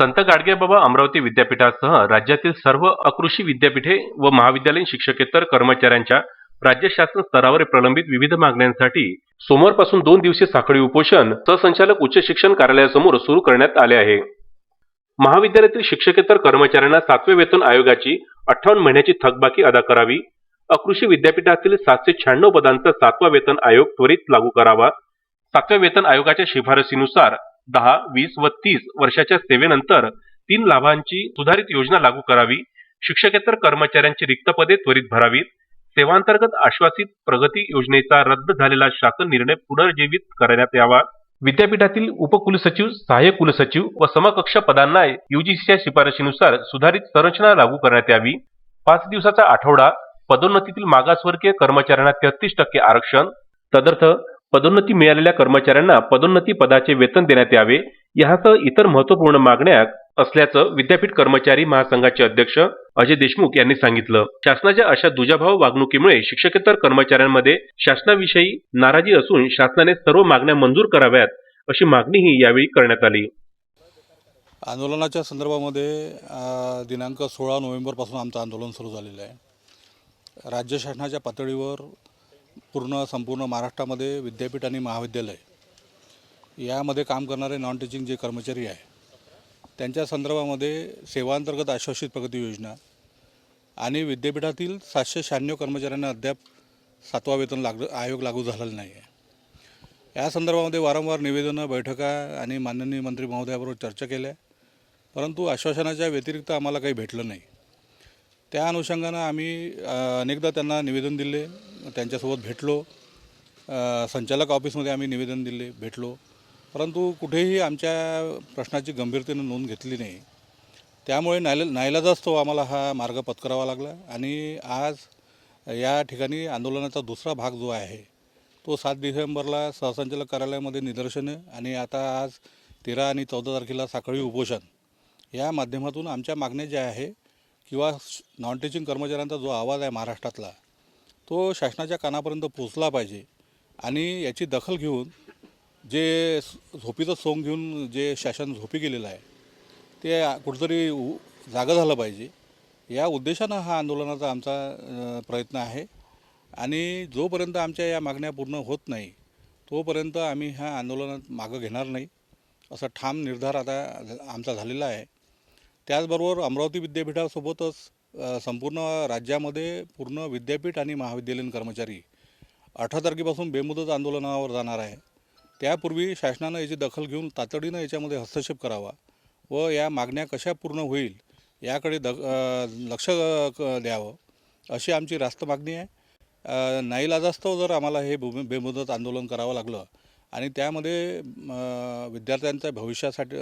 संत गाडगेबाबा अमरावती विद्यापीठासह राज्यातील सर्व अकृषी विद्यापीठे व महाविद्यालयीन शिक्षकेतर कर्मचाऱ्यांच्या राज्य शासन स्तरावर प्रलंबित विविध मागण्यांसाठी सोमवारपासून दोन दिवसीय साखळी उपोषण सहसंचालक उच्च शिक्षण कार्यालयासमोर सुरू करण्यात आले आहे. महाविद्यालयातील शिक्षकेतर कर्मचाऱ्यांना सातव्या वेतन आयोगाची अठ्ठावन्न महिन्याची थकबाकी अदा करावी अकृषी विद्यापीठातील सातशे शहाण्णव पदांचा सातवा वेतन आयोग त्वरित लागू करावा सातव्या वेतन आयोगाच्या शिफारसीनुसार दहा वीस व तीस वर्षाच्या सेवेनंतर तीन लाभांची सुधारित योजना लागू करावी शिक्षकेतर कर्मचाऱ्यांची रिक्त पदे त्वरित भरावीत सेवांतर्गत आश्वासित प्रगती योजनेचा रद्द झालेला शासन निर्णय पुनर्जीवित करण्यात यावा. विद्यापीठातील उपकुलसचिव सहाय्यक कुलसचिव व समकक्ष पदांना युजीसीच्या शिफारशीनुसार सुधारित संरचना लागू करण्यात यावी. पाच दिवसाचा आठवडा पदोन्नतीतील मागासवर्गीय कर्मचाऱ्यांना तेहतीस टक्के आरक्षण. तदर्थ पदोन्नती मिळालेल्या कर्मचाऱ्यांना पदोन्नती पदाचे वेतन देण्यात यावे यासह इतर महत्त्वपूर्ण मागण्या असल्याचं विद्यापीठ कर्मचारी महासंघाचे अध्यक्ष अजय देशमुख यांनी सांगितलं. शासनाच्या अशा दुजाभाव वागणुकीमुळे शिक्षकेतर कर्मचाऱ्यांमध्ये शासनाविषयी नाराजी असून शासनाने सर्व मागण्या मंजूर कराव्यात अशी मागणीही यावेळी करण्यात आली. आंदोलनाच्या संदर्भामध्ये दिनांक सोळा नोव्हेंबरपासून आमचं आंदोलन सुरू झालेलं आहे. राज्य शासनाच्या पातळीवर पूर्ण संपूर्ण महाराष्ट्रामध्ये विद्यापीठ आणि महाविद्यालय यामध्ये काम करणारे नॉन टीचिंग जे कर्मचारी आहे त्यांच्या संदर्भामध्ये सेवांतर्गत आश्वासित प्रगती योजना आणि विद्यापीठातील सातशे शहाण्णव कर्मचाऱ्यांना अद्याप सातवा वेतन लाग आयोग लागू झालेला नाही आहे. या संदर्भामध्ये वारंवार निवेदनं बैठका आणि माननीय मंत्री महोदयाबरोबर चर्चा केल्या परंतु आश्वासनाच्या व्यतिरिक्त आम्हाला काही भेटलं नाही. त्या अनुषंगानं आम्ही अनेकदा त्यांना निवेदन दिले त्यांच्यासोबत भेटलो. संचालक ऑफिसमध्ये आम्ही निवेदन दिले भेटलो. परंतु कुठेही आमच्या प्रश्नाची गंभीरतेनं नोंद घेतली नाही. त्यामुळे नाईला नाईलाजास्तव हो आम्हाला हा मार्ग पत्करावा लागला आणि आज या ठिकाणी आंदोलनाचा दुसरा भाग जो आहे तो सात डिसेंबरला सहसंचालक कार्यालयामध्ये निदर्शनं आणि आता आज तेरा आणि चौदा तारखेला साखळी उपोषण या माध्यमातून आमच्या मागण्या ज्या आहे किंवा नॉन टीचिंग कर्मचाऱ्यांचा जो आवाज आहे महाराष्ट्रातला तो शासनाच्या कानापर्यंत पोचला पाहिजे. आणि याची दखल घेऊन जे झोपीचं सोंग घेऊन जे शासन झोपी गेलेलं आहे ते कुठंतरी उ- जागं झालं पाहिजे. या उद्देशानं हा आंदोलनाचा आमचा प्रयत्न आहे. आणि जोपर्यंत आमच्या या मागण्या पूर्ण होत नाही तोपर्यंत आम्ही ह्या आंदोलनात मागं घेणार नाही असा ठाम निर्धार आता आमचा झालेला आहे. त्याचबरोबर अमरावती विद्यापीठासोबतच संपूर्ण राज्यामध्ये पूर्ण विद्यापीठ आणि महाविद्यालयीन कर्मचारी अठरा तारखेपासून बेमुदत आंदोलनावर जाणार आहे. त्यापूर्वी शासनानं याची दखल घेऊन तातडीनं याच्यामध्ये हस्तक्षेप करावा व या मागण्या कशा पूर्ण होईल याकडे द लक्ष क- द्यावं अशी आमची रास्त मागणी आहे. नाईलाजास्तव जर आम्हाला हे भूमी बेमुदत आंदोलन करावं लागलं आणि त्यामध्ये विद्यार्थ्यांच्या भविष्यासाठी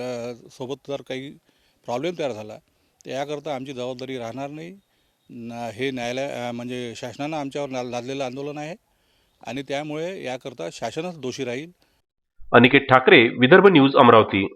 सोबत जर काही प्रॉब्लेम तयार झाला. तर याकरता आमची जबाबदारी राहणार नाही. न हे न्यायालय म्हणजे शासनानं आमच्यावर ना लादलेलं आंदोलन आहे आणि त्यामुळे याकरता शासनच दोषी राहील. अनिकेत ठाकरे विदर्भ न्यूज अमरावती.